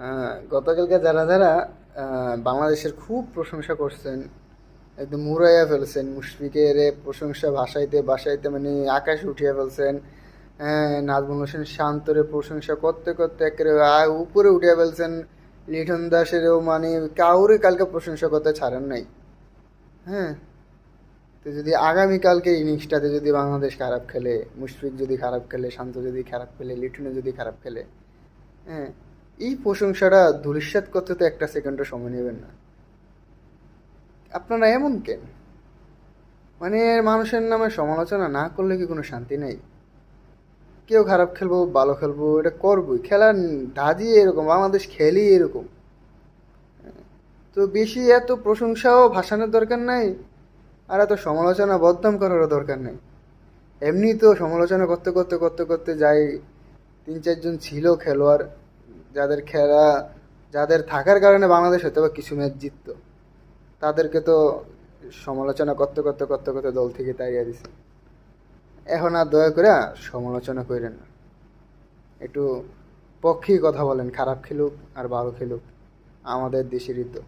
আহ, গতকালকে যারা যারা বাংলাদেশের খুব প্রশংসা করছেন একদম মুরাইয়া ফেলছেন মুশফিকের প্রশংসা ভাসাইতে বাসাইতে মানে আকাশে উঠিয়ে ফেলছেন হ্যাঁ নাজমুল হোসেন শান্তরে প্রশংসা করতে করতে একেবারে উপরে উঠিয়ে ফেলছেন লিটন দাসেরও মানে কাউরে কালকে প্রশংসা করতে ছাড়েন নাই। হ্যাঁ তো যদি আগামীকালকে ইনিংসটাতে যদি বাংলাদেশ খারাপ খেলে মুশফিক যদি খারাপ খেলে শান্ত যদি খারাপ খেলে লিটনে যদি খারাপ খেলে হ্যাঁ এই প্রশংসাটা ধূলিসাৎ করতে তো একটা সেকেন্ডও সময় নেবেন না। আপনারা এমন কেন? মানে মানুষের নামে সমালোচনা না করলে কি কোনো শান্তি নেই? কেউ খারাপ খেলব, ভালো খেলব, এটা করবই। খেলার ধাজি এরকম, বাংলাদেশ খেলি এরকম। তো বেশি এত প্রশংসাও ভাসানোর দরকার নাই, আর এত সমালোচনা বদনাম করারও দরকার নেই। এমনি তো সমালোচনা করতে করতে করতে করতে যাই, তিন চারজন ছিল খেলোয়াড় যাদের খেলা, যাদের থাকার কারণে বাংলাদেশ হয়তো বা কিছু ম্যাচ জিতত, তাদেরকে তো সমালোচনা করতে করতে করতে করতে দল থেকে তাড়িয়ে দিছে। এখন আর দয়া করে সমালোচনা করেন না। একটু পক্ষেই কথা বলেন, খারাপ খেলুক আর ভালো খেলুক, আমাদের দেশেরই তো।